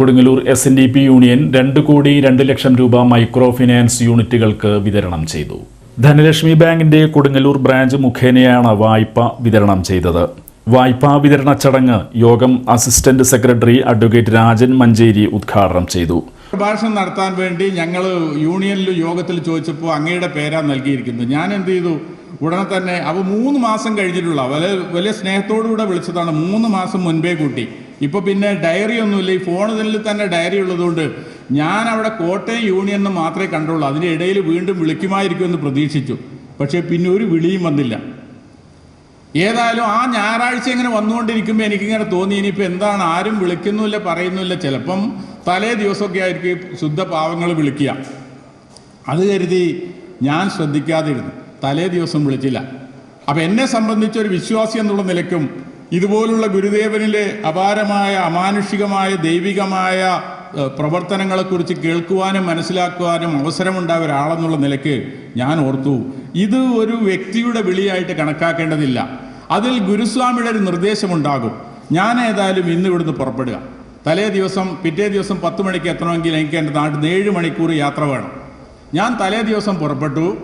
Kodungallur S N D P union രണ്ട് കോടി രണ്ട് ലക്ഷം രൂപ മൈക്രോ ഫിനാൻസ് യൂണിറ്റുകൾക്ക് വിതരണം ചെയ്തു. ധനലക്ഷ്മി ബാങ്കിന്റെ കൊടുങ്ങല്ലൂർ ബ്രാഞ്ച് മുഖേനയാണ് വായ്പ വിതരണം ചെയ്തത്. വായ്പാ വിതരണ ചടങ്ങ് യോഗം assistant secretary advocate Rajan Manjeri ഉദ്ഘാടനം ചെയ്തു. പ്രഭാഷണം നടത്താൻ വേണ്ടി ഞങ്ങൾ യൂണിയനിൽ യോഗത്തിൽ ചോദിച്ചപ്പോൾ അങ്ങയുടെ പേരാ നൽകിയിരിക്കുന്നത്. ഞാൻ എന്ത് ചെയ്തു? ഉടനെ തന്നെ അവ മൂന്ന് മാസം കഴിഞ്ഞിട്ടുള്ള വലിയ വലിയ സ്നേഹത്തോടുകൂടെ വിളിച്ചതാണ് മൂന്ന് മാസം മുൻപേ കൂട്ടി. ഇപ്പോൾ പിന്നെ ഡയറി ഒന്നുമില്ല. ഈ ഫോണിൽ തന്നെ ഡയറി ഉള്ളതുകൊണ്ട് ഞാൻ അവിടെ കോട്ടയം യൂണിയനിൽ മാത്രമേ കണ്ടുള്ളൂ. അതിന്റെ ഇടയിൽ വീണ്ടും വിളിക്കുമായിരിക്കുമെന്ന് പ്രതീക്ഷിച്ചു. പക്ഷേ പിന്നെ ഒരു വിളിയും വന്നില്ല. ഏതായാലും ആ ഞായറാഴ്ച ഇങ്ങനെ വന്നുകൊണ്ടിരിക്കുമ്പോൾ എനിക്കിങ്ങനെ തോന്നി ഇനിയിപ്പോൾ എന്താണ്? ആരും വിളിക്കുന്നുമില്ല പറയുന്നുമില്ല. ചിലപ്പം തലേ ദിവസമൊക്കെ ആയിരിക്കും ശുദ്ധ പാവങ്ങൾ വിളിക്കുക. അത് കരുതി ഞാൻ ശ്രദ്ധിക്കാതിരുന്നു. തലേ ദിവസം വിളിച്ചില്ല. അപ്പം എന്നെ സംബന്ധിച്ച് ഒരു വിശ്വാസി എന്നുള്ള നിലയ്ക്കും ഇതുപോലുള്ള ഗുരുദേവനിലെ അപാരമായ അമാനുഷികമായ ദൈവികമായ പ്രവർത്തനങ്ങളെക്കുറിച്ച് കേൾക്കുവാനും മനസ്സിലാക്കുവാനും അവസരമുണ്ടായ ഒരാളെന്നുള്ള നിലയ്ക്ക് ഞാൻ ഓർത്തു. ഇത് ഒരു വ്യക്തിയുടെ വിളിയായിട്ട് കണക്കാക്കേണ്ടതില്ല. അതിൽ ഗുരുസ്വാമിയുടെ ഒരു നിർദ്ദേശമുണ്ടാകും. ഞാൻ ഏതായാലും ഇന്ന് ഇവിടുന്ന് പുറപ്പെടുക. തലേ ദിവസം പിറ്റേ ദിവസം പത്ത് മണിക്ക് എത്തണമെങ്കിൽ എനിക്ക് എന്റെ നാട്ടിൽ നിന്ന് ഏഴ് മണിക്കൂർ യാത്ര വേണം. ഞാൻ തലേ ദിവസം പുറപ്പെട്ടു.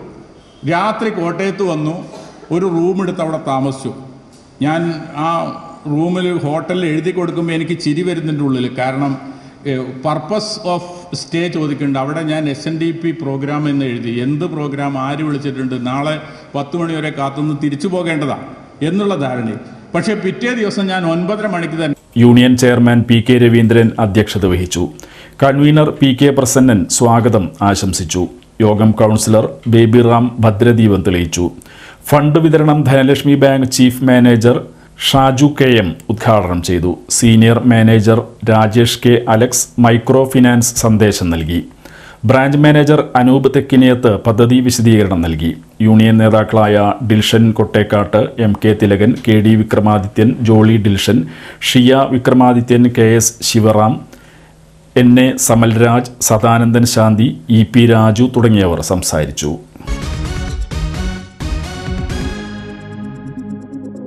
രാത്രി കോട്ടയത്ത് വന്നു. ഒരു റൂം എടുത്ത് അവിടെ താമസിച്ചു. ഞാൻ ആ റൂമിൽ ഹോട്ടലിൽ എഴുതി കൊടുക്കുമ്പോൾ എനിക്ക് ചിരി വരുന്നുണ്ട് ഉള്ളിൽ കാരണം പർപ്പസ് ഓഫ് സ്റ്റേ ചോദിക്കുന്നുണ്ട്. അവിടെ ഞാൻ S N D P programme എന്ന് എഴുതി. എന്ത് പ്രോഗ്രാം ആര് വിളിച്ചിട്ടുണ്ട്? നാളെ പത്ത് മണി വരെ കാത്തുനിന്ന് തിരിച്ചു പോകേണ്ടതാണ് എന്നുള്ള ധാരണ. പക്ഷേ പിറ്റേ ദിവസം ഞാൻ ഒൻപതര മണിക്ക് തന്നെ union chairman P K Raveendran അധ്യക്ഷത വഹിച്ചു. കൺവീനർ പി കെ പ്രസന്നൻ സ്വാഗതം ആശംസിച്ചു. യോഗം കൗൺസിലർ ബേബിറാം ഭദ്രദീപം തെളിയിച്ചു. ഫണ്ട് വിതരണം Dhanlaxmi bank chief manager Shaju K M ഉദ്ഘാടനം ചെയ്തു. Senior manager Rajesh K Alex microfinance സന്ദേശം നൽകി. ബ്രാഞ്ച് മാനേജർ അനൂപ് തെക്കിനിയത്ത് പദ്ധതി വിശദീകരണം നൽകി. യൂണിയൻ നേതാക്കളായ Dilshan Kottekkat M K Thilakan K D Vikramadithyan Jolly Dilshan Shiya Vikramadithyan K S Sivaram N A Samalraj Sadanandan Shanthi E P Raju തുടങ്ങിയവർ സംസാരിച്ചു